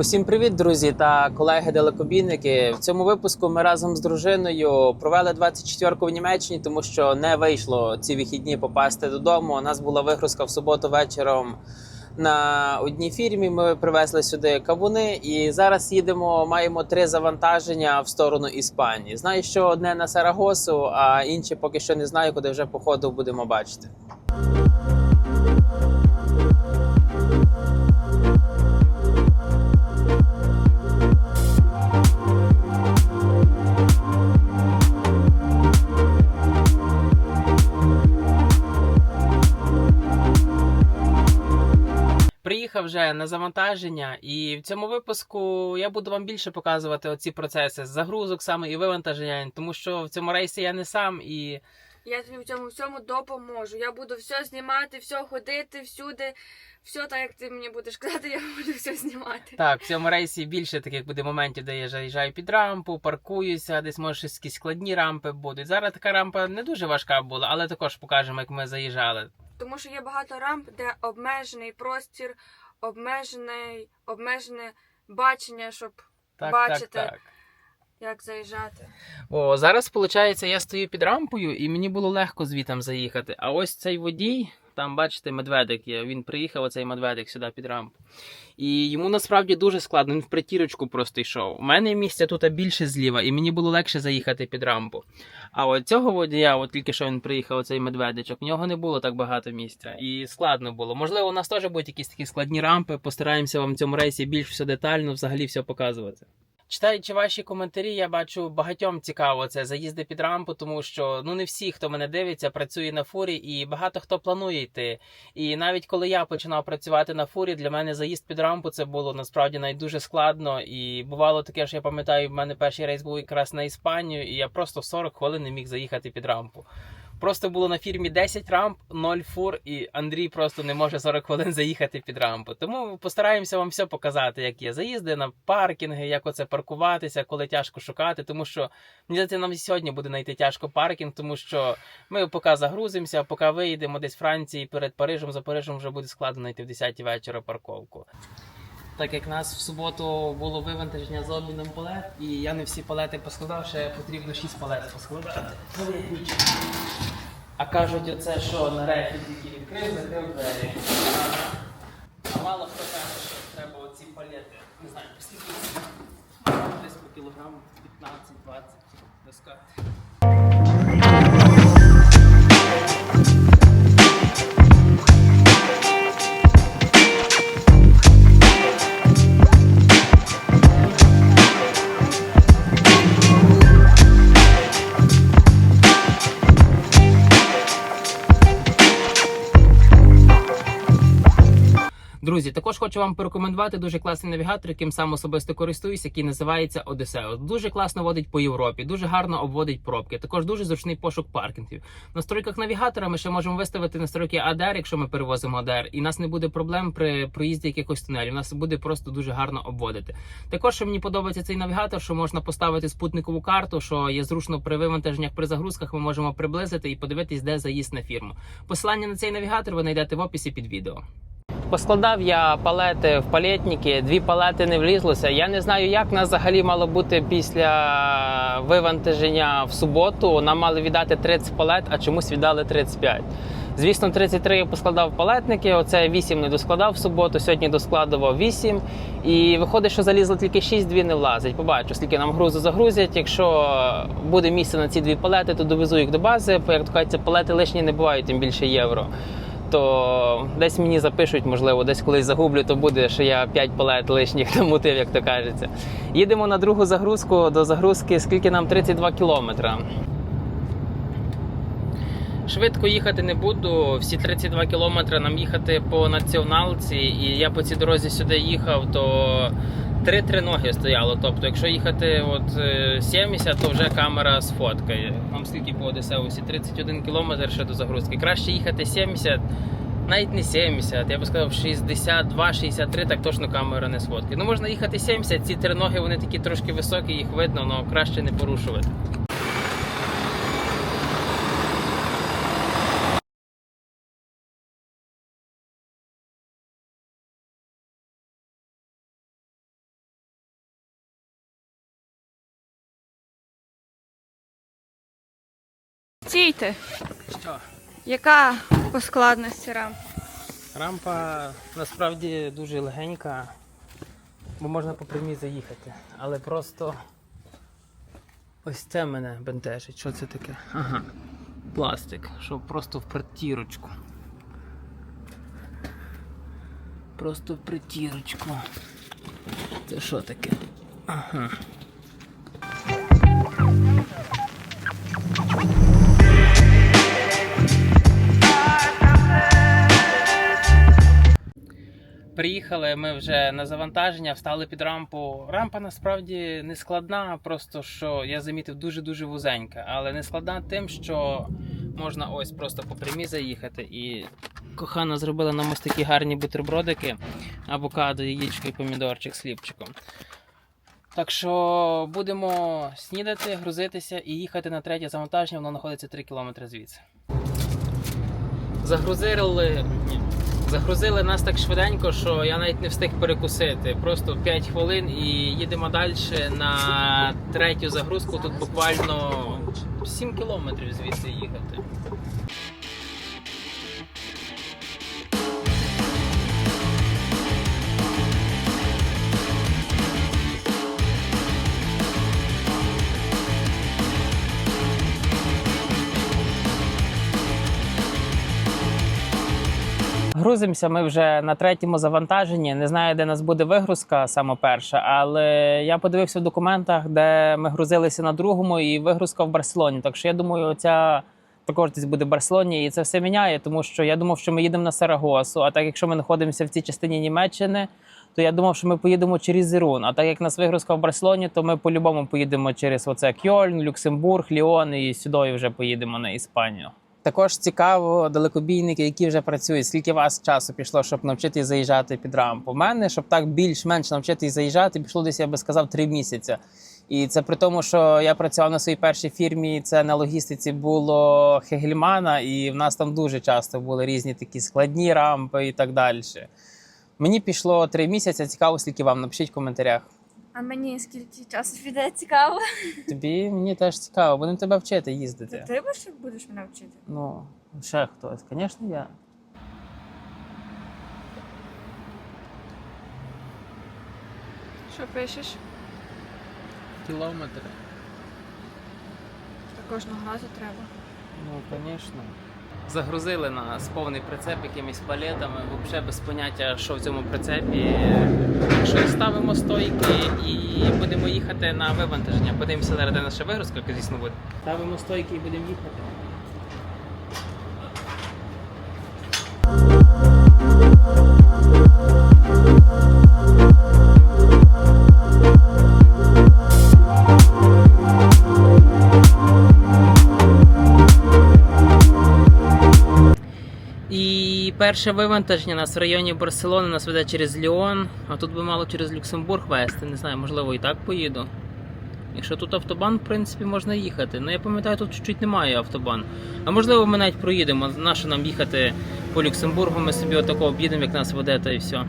Усім привіт, друзі та колеги-далекобійники. В цьому випуску ми разом з дружиною провели 24-ку в Німеччині, тому що не вийшло ці вихідні попасти додому. У нас була вигрузка в суботу вечором на одній фірмі. Ми привезли сюди кавуни, і зараз їдемо. Маємо три завантаження в сторону Іспанії. Знаю, що одне на Сарагосу, а інші поки що не знаю, куди вже по ходу будемо бачити. Приїхав вже на завантаження, і в цьому випуску я буду вам більше показувати оці процеси з загрузок саме і вивантаження, тому що в цьому рейсі я не сам і Я тобі в цьому всьому допоможу. Я буду все знімати, все ходити, всюди, все так, як ти мені будеш казати, я буду все знімати. так, в цьому рейсі більше таких буде моментів, де я заїжджаю під рампу, паркуюся, десь може якісь складні рампи будуть. Зараз така рампа не дуже важка була, але також покажемо, як ми заїжджали. Тому що є багато рамп, де обмежений простір, обмежений, обмежене бачення, щоб Так, бачити. так, так. як заїжджати. О, зараз, виходить, я стою під рампою, і мені було легко звітом заїхати. А ось цей водій, там, бачите, медведик. Він приїхав, оцей медведик сюди під рампу. І йому насправді дуже складно, він в притірочку просто йшов. У мене місця тут більше зліва, і мені було легше заїхати під рампу. А от цього водія, от тільки що він приїхав, оцей медведичок, в нього не було так багато місця. І складно було. Можливо, у нас теж будуть якісь такі складні рампи. Постараємося вам в цьому рейсі більш все детально, взагалі все показувати. Читаючи ваші коментарі, я бачу багатьом цікаво це заїзди під рампу, тому що ну не всі, хто мене дивиться, працює на фурі, і багато хто планує йти. І навіть коли я починав працювати на фурі, для мене заїзд під рампу це було насправді навіть дуже складно. І бувало таке, що я пам'ятаю, в мене перший рейс був якраз на Іспанію, і я просто 40 хвилин не міг заїхати під рампу. Просто було на фірмі 10 рамп, 0 фур, і Андрій просто не може 40 хвилин заїхати під рампу. Тому постараємося вам все показати, як є заїзди на паркінги, як оце паркуватися, коли тяжко шукати. Тому що мені здається, нам сьогодні буде знайти тяжко паркінг, тому що ми поки загрузимося, поки виїдемо десь Франції перед Парижем, за Парижем вже буде складно знайти в 10 вечора парковку. Так як нас в суботу було вивантаження з обміном палет, і я не всі палети поскладав, ще потрібно 6 палет поскладати. А кажуть, оце що на рефі тільки відкрив, закрив двері. А мало хто каже, що треба оці палети. Не знаю, скільки десь по кілограму 15-20 доска. Друзі, також хочу вам порекомендувати дуже класний навігатор, яким сам особисто користуюсь, який називається Одесео. Дуже класно водить по Європі, дуже гарно обводить пробки. Також дуже зручний пошук паркінгів. В настройках навігатора ми ще можемо виставити настройки ADR, якщо ми перевозимо ADR, і нас не буде проблем при проїзді якихось тунелів. Нас буде просто дуже гарно обводити. Також що мені подобається цей навігатор, що можна поставити спутникову карту, що є зручно при вивантаженнях при загрузках. Ми можемо приблизити і подивитись, де заїзд на фірму. Посилання на цей навігатор ви знайдете в описі під відео. Поскладав я палети в палетники, дві палети не влізлося. Я не знаю, як нас взагалі мало бути після вивантаження в суботу. Нам мали віддати 30 палет, а чомусь віддали 35. Звісно, 33 я поскладав палетники. Оце 8 не доскладав в суботу. Сьогодні доскладував 8. І виходить, що залізло тільки 6, дві не влазить. Побачу, скільки нам грузу загрузять. Якщо буде місце на ці дві палети, то довезу їх до бази. Як то кажуть, палети лишні не бувають, тим більше євро то десь мені запишуть, можливо, десь колись загублю, то буде, що я 5 палет лишніх намутив, як то кажеться. Їдемо на другу загрузку до загрузки, скільки нам 32 кілометри. Швидко їхати не буду. Всі 32 кілометри нам їхати по націоналці, і я по цій дорозі сюди їхав, то три-три ноги стояло. Тобто, якщо їхати от е, 70, то вже камера сфоткає. Нам скільки по Одесеусі? 31 кілометр ще до загрузки. Краще їхати 70, навіть не 70, я би сказав 62-63, так точно камера не сфоткає. Ну можна їхати 70, ці три ноги вони такі трошки високі, їх видно, але краще не порушувати. Стійте. Що? Яка по складності рампа? Рампа насправді дуже легенька, бо можна по прямій заїхати. Але просто ось це мене бентежить. Що це таке? Ага. Пластик, що просто в притірочку. Просто в притірочку. Це що таке? Ага. Приїхали ми вже на завантаження, встали під рампу. Рампа насправді не складна, просто що я замітив дуже-дуже вузенька, але не складна тим, що можна ось просто по прямій заїхати. І кохана зробила нам ось такі гарні бутербродики, авокадо, яєчко і помідорчик з хлібчиком. Так що будемо снідати, грузитися і їхати на третє завантаження, воно знаходиться 3 км звідси. Загрузили. Загрузили нас так швиденько, що я навіть не встиг перекусити. Просто 5 хвилин і їдемо далі на третю загрузку. Тут буквально 7 кілометрів звідси їхати. Грузимося ми вже на третьому завантаженні. Не знаю, де нас буде вигрузка саме перша, але я подивився в документах, де ми грузилися на другому, і вигрузка в Барселоні. Так що я думаю, ця також десь буде в Барселоні, і це все міняє, тому що я думав, що ми їдемо на Сарагосу. А так якщо ми знаходимося в цій частині Німеччини, то я думав, що ми поїдемо через Зірун. А так як нас вигрузка в Барселоні, то ми по-любому поїдемо через оце Кьольн, Люксембург, Ліон і сюди вже поїдемо на Іспанію. Також цікаво далекобійники, які вже працюють. Скільки вас часу пішло, щоб навчитись заїжджати під рампу? У мене, щоб так більш-менш навчитись заїжджати, пішло десь, я би сказав, три місяці. І це при тому, що я працював на своїй першій фірмі. Це на логістиці було Хегельмана, і в нас там дуже часто були різні такі складні рампи і так далі. Мені пішло три місяці. Цікаво, скільки вам напишіть в коментарях. А мені скільки часу піде цікаво? Тобі мені теж цікаво, будемо тебе вчити їздити. Ти ж будеш мене вчити? Ну, ще хтось, звісно, я. Що пишеш? Кілометри. Та кожного разу треба. Ну, звісно. Загрузили нас повний прицеп якимись палетами, взагалі без поняття, що в цьому прицепі. Що ставимо стойки і будемо їхати на вивантаження. Подивимося, зараз де наша вигрузка, звісно, буде. Ставимо стойки і будемо їхати. І перше вивантаження нас в районі Барселони нас веде через Ліон, а тут би мало через Люксембург вести. Не знаю, можливо, і так поїду. Якщо тут автобан, в принципі, можна їхати. Ну я пам'ятаю, тут чуть-чуть немає автобан. А можливо, ми навіть проїдемо. Нащо нам їхати по Люксембургу, ми собі отако об'їдемо, як нас веде, та і все.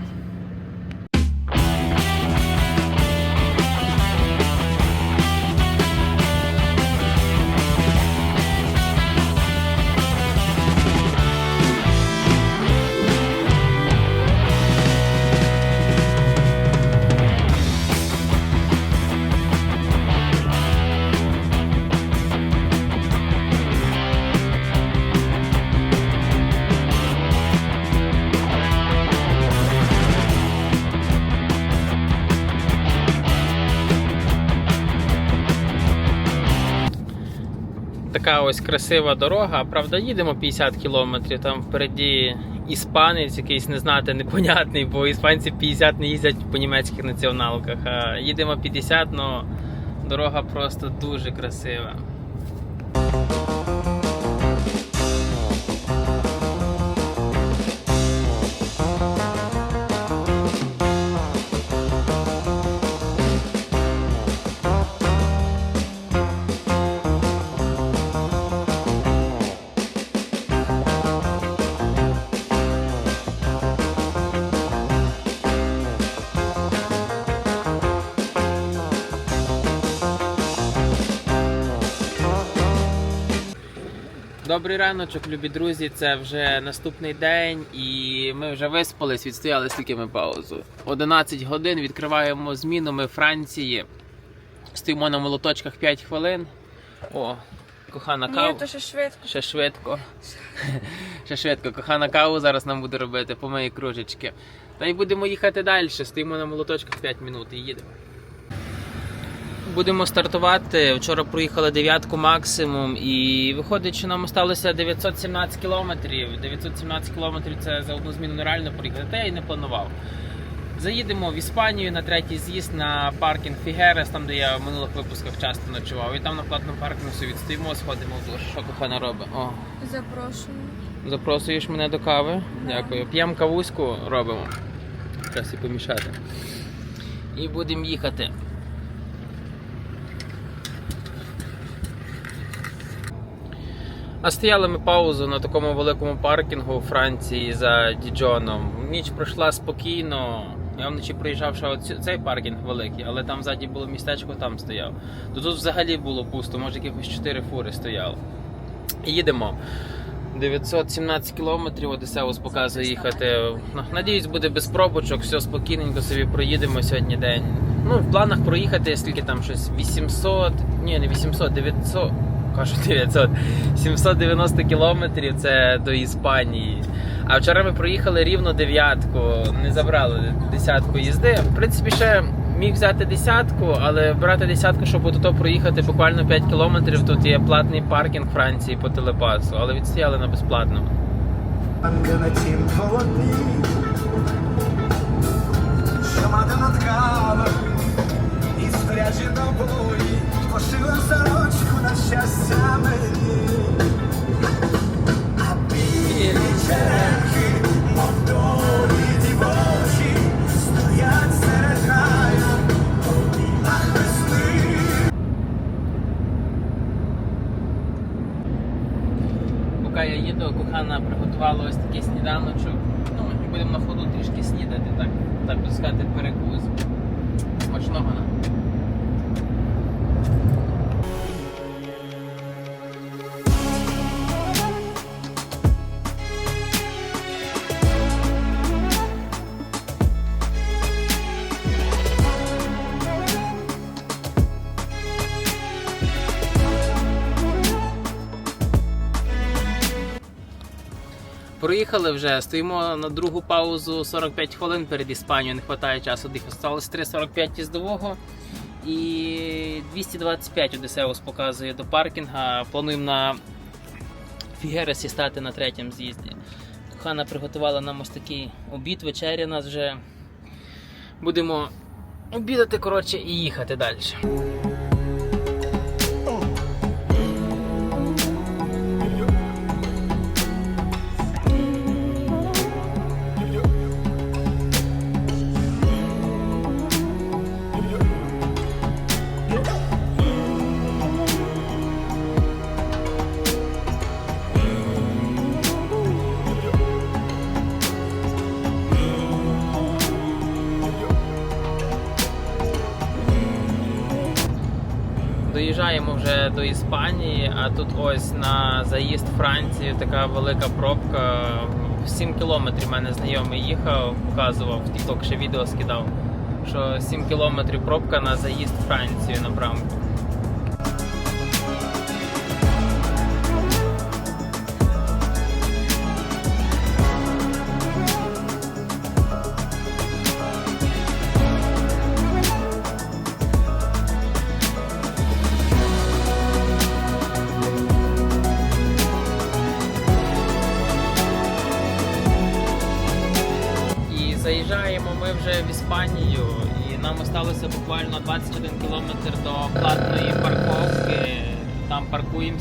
Така ось красива дорога. Правда, їдемо 50 кілометрів. Там впереді іспанець, якийсь не знати, непонятний, бо іспанці 50 не їздять по німецьких націоналках. А їдемо 50, але дорога просто дуже красива. Добрий раночок, любі друзі. Це вже наступний день, і ми вже виспались, відстояли скільки ми паузу. 11 годин відкриваємо зміну. Ми Франції. Стоїмо на молоточках 5 хвилин. О, кохана Ні, кава. то ще швидко. Ще швидко. Ще швидко. Кохана каву зараз нам буде робити по моїй кружечки. Та й будемо їхати далі. Стоїмо на молоточках 5 минут і їдемо. Будемо стартувати. Вчора проїхали дев'ятку максимум, і виходить, що нам осталося 917 кілометрів. 917 кілометрів це за одну зміну нереально проїхати. Та я й не планував. Заїдемо в Іспанію на третій з'їзд на паркінг Фігерес, там де я в минулих випусках часто ночував. І там на платному паркінгу відстоїмо, сходимо в душ. Що кохана робить? О, Запрошую. Запросуєш мене до кави. Дякую. П'ємо кавуську, робимо. Зараз і помішати. І будемо їхати. А стояли ми паузу на такому великому паркінгу у Франції за Діджоном. Ніч пройшла спокійно. Я вночі проїжджав ще цей паркінг великий, але там ззаді було містечко, там стояв. То тут взагалі було пусто, може якихось 4 фури стояло. Їдемо. 917 кілометрів Одесеус показує їхати. Ну, Надіюсь, буде без пробочок, все спокійненько собі проїдемо сьогодні день. Ну, в планах проїхати, скільки там щось 800, ні, не 800, 900, кажу 900, 790 кілометрів це до Іспанії. А вчора ми проїхали рівно дев'ятку, не забрали десятку їзди. В принципі, ще міг взяти десятку, але брати десятку, щоб ото проїхати буквально 5 кілометрів. Тут є платний паркінг Франції по телепасу, але відстояли на безплатному. Що мати сорочку Проїхали вже, стоїмо на другу паузу 45 хвилин перед Іспанією, не вистачає часу, дих осталось 3,45 їздового. І 225 Одесеус показує до паркінга. Плануємо на Фігересі стати на третьому з'їзді. Хана приготувала нам ось такий обід, вечеря нас вже. Будемо обідати коротше, і їхати далі. Доїжджаємо вже до Іспанії, а тут ось на заїзд Франції така велика пробка. 7 кілометрів мене знайомий їхав, показував, TikTok ще відео скидав, що 7 кілометрів пробка на заїзд Франції, на брамку.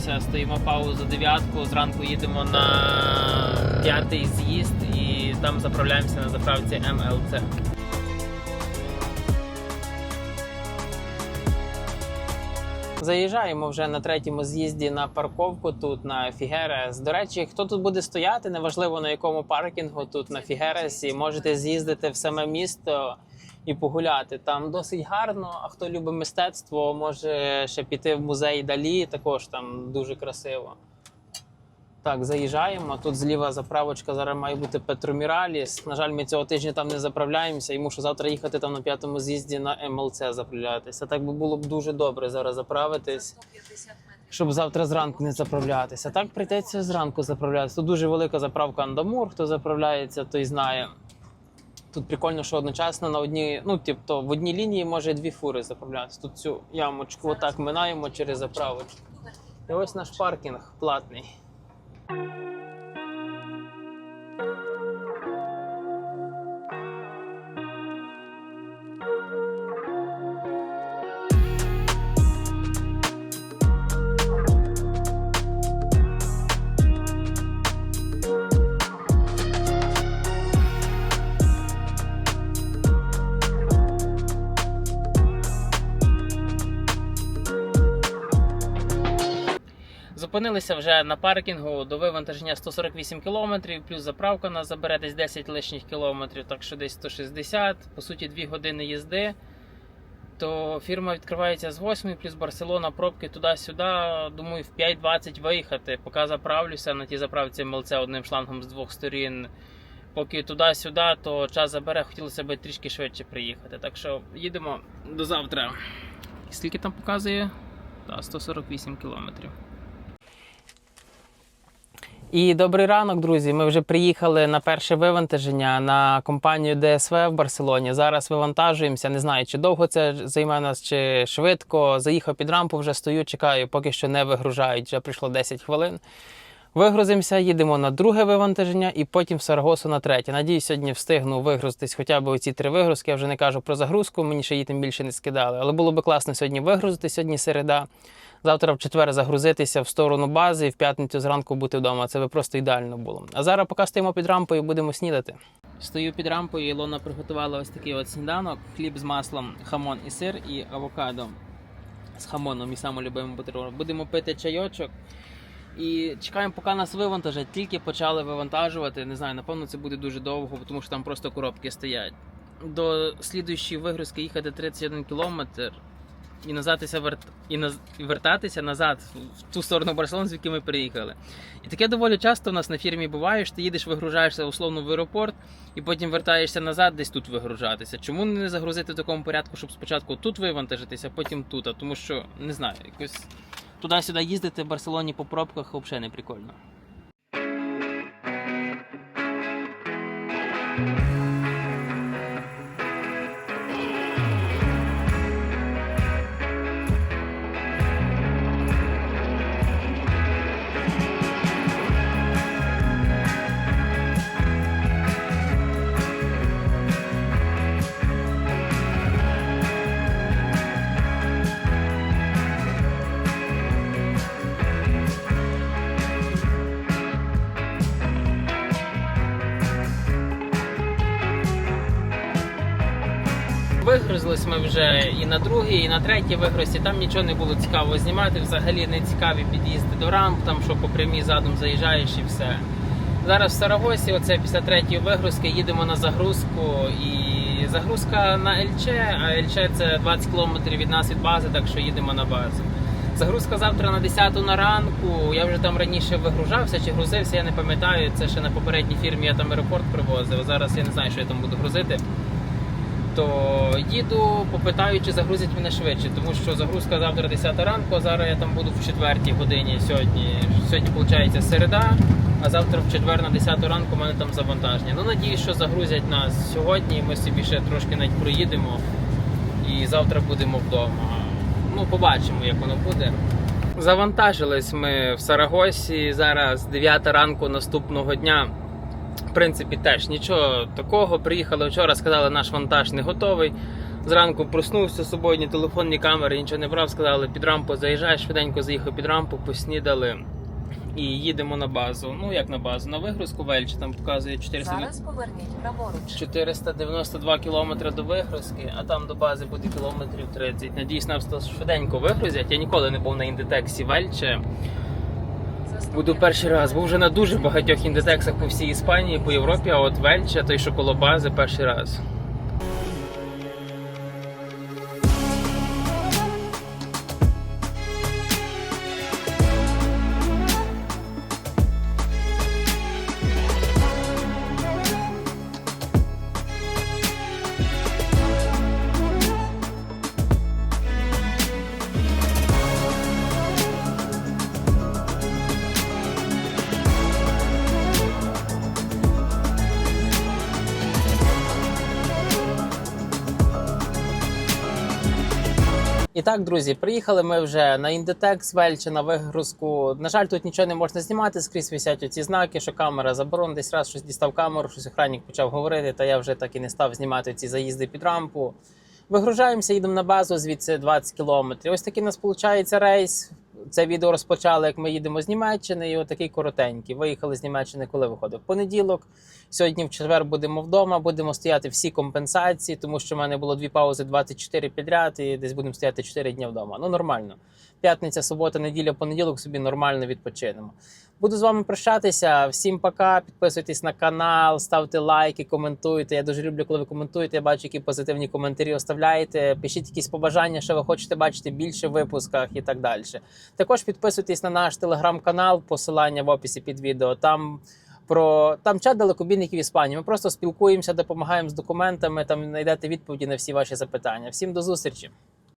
Паркуємося, стоїмо паузу дев'ятку. Зранку їдемо на п'ятий з'їзд і там заправляємося на заправці МЛЦ. Заїжджаємо вже на третьому з'їзді на парковку тут на Фігерес. До речі, хто тут буде стояти, неважливо на якому паркінгу тут на Фігересі, можете з'їздити в саме місто і погуляти. Там досить гарно. А хто любить мистецтво, може ще піти в музей Далі. Також там дуже красиво. Так, заїжджаємо. Тут зліва заправочка зараз має бути Петроміраліс. На жаль, ми цього тижня там не заправляємося і мушу завтра їхати там на п'ятому з'їзді на МЛЦ заправлятися. Так би було б дуже добре зараз заправитись, щоб завтра зранку не заправлятися. Так прийдеться зранку заправлятися. Тут дуже велика заправка Андамур. Хто заправляється, той знає. Тут прикольно, що одночасно на одній, ну тобто в одній лінії може дві фури заправлятися. Тут цю ямочку отак минаємо через заправочку. І ось наш паркінг платний. Зупинилися вже на паркінгу до вивантаження 148 км, плюс заправка нас забере десь 10 лишніх кілометрів, так що десь 160, по суті, 2 години їзди. То фірма відкривається з 8, плюс Барселона, пробки туди-сюди. Думаю, в 5.20 виїхати. Поки заправлюся на тій заправці МЛЦ одним шлангом з двох сторін. Поки туди-сюди, то час забере, хотілося б трішки швидше приїхати. Так що їдемо до завтра. Скільки там показує? Та, 148 кілометрів. І добрий ранок, друзі. Ми вже приїхали на перше вивантаження на компанію ДСВ в Барселоні. Зараз вивантажуємося. Не знаю, чи довго це займе нас, чи швидко. Заїхав під рампу, вже стою, чекаю, поки що не вигружають. Вже прийшло 10 хвилин. Вигрузимося, їдемо на друге вивантаження і потім в Сарагосу на третє. Надіюсь, сьогодні встигну вигрузитись хоча б оці три вигрузки. Я вже не кажу про загрузку, мені ще її тим більше не скидали. Але було би класно сьогодні вигрузити, сьогодні середа. Завтра в четвер загрузитися в сторону бази і в п'ятницю зранку бути вдома. Це би просто ідеально було. А зараз, поки стоїмо під рампою, будемо снідати. Стою під рампою, Ілона приготувала ось такий от сніданок: хліб з маслом, хамон і сир, і авокадо з хамоном, мій самий любимий бутерброд. Будемо пити чайочок. І чекаємо, поки нас вивантажать. Тільки почали вивантажувати. Не знаю, напевно, це буде дуже довго, тому що там просто коробки стоять. До слідуючої вигрузки їхати 31 кілометр і назадися верт... і, наз... вертатися назад в ту сторону Барселони, звідки ми приїхали. І таке доволі часто у нас на фірмі буває, що ти їдеш, вигружаєшся условно в аеропорт, і потім вертаєшся назад, десь тут вигружатися. Чому не загрузити в такому порядку, щоб спочатку тут вивантажитися, а потім тут? А Тому що не знаю, якось туди-сюди їздити в Барселоні по пробках взагалі не прикольно. Ми вже і на другій, і на третій вигрузці. Там нічого не було цікавого знімати. Взагалі не цікаві під'їзди до рамп, там що по прямій задом заїжджаєш і все. Зараз в Сарагосі, оце після третьої вигрузки, їдемо на загрузку. І загрузка на Ельче, а Ельче це 20 км від нас від бази, так що їдемо на базу. Загрузка завтра на 10 на ранку. Я вже там раніше вигружався чи грузився, я не пам'ятаю. Це ще на попередній фірмі я там аеропорт привозив. Зараз я не знаю, що я там буду грузити то їду, попитаю, чи загрузять мене швидше, тому що загрузка завтра 10 ранку, а зараз я там буду в 4 годині сьогодні. Сьогодні виходить середа, а завтра в четвер на 10 ранку у мене там завантаження. Ну, надіюсь, що загрузять нас сьогодні, ми собі ще трошки навіть проїдемо і завтра будемо вдома. Ну, побачимо, як воно буде. Завантажились ми в Сарагосі зараз 9 ранку наступного дня. В принципі, теж нічого такого. Приїхали вчора, сказали, наш вантаж не готовий. Зранку проснувся з собою, ні телефон, ні камери, нічого не брав. Сказали, під рампу заїжджай, швиденько заїхав під рампу, поснідали і їдемо на базу. Ну як на базу? На вигрузку Вельчі там показує 400... Зараз поверніть праворуч. 492 кілометри до вигрузки, а там до бази буде кілометрів 30. Надіюсь, то швиденько вигрузять. Я ніколи не був на індетексі Вельче. Буду перший раз. Був вже на дуже багатьох індетексах по всій Іспанії, по Європі, а от Вельча, той що коло бази, перший раз. І так, друзі, приїхали ми вже на Індетекс Вельче на вигрузку. На жаль, тут нічого не можна знімати, скрізь висять оці знаки, що камера заборонена. Десь раз щось дістав камеру, щось охранник почав говорити, та я вже так і не став знімати ці заїзди під рампу. Вигружаємося, їдемо на базу, звідси 20 кілометрів. Ось такий у нас виходить рейс. Це відео розпочали, як ми їдемо з Німеччини, і отакий коротенький. Виїхали з Німеччини, коли виходив понеділок. Сьогодні в четвер будемо вдома, будемо стояти всі компенсації, тому що в мене було дві паузи 24 підряд, і десь будемо стояти 4 дні вдома. Ну нормально. П'ятниця, субота, неділя, понеділок собі нормально відпочинемо. Буду з вами прощатися. Всім пока. Підписуйтесь на канал, ставте лайки, коментуйте. Я дуже люблю, коли ви коментуєте. Я бачу, які позитивні коментарі оставляєте. Пишіть якісь побажання, що ви хочете бачити більше в випусках і так далі. Також підписуйтесь на наш телеграм-канал, посилання в описі під відео. Там про там чат далекобійників Іспанії. Ми просто спілкуємося, допомагаємо з документами. Там знайдете відповіді на всі ваші запитання. Всім до зустрічі!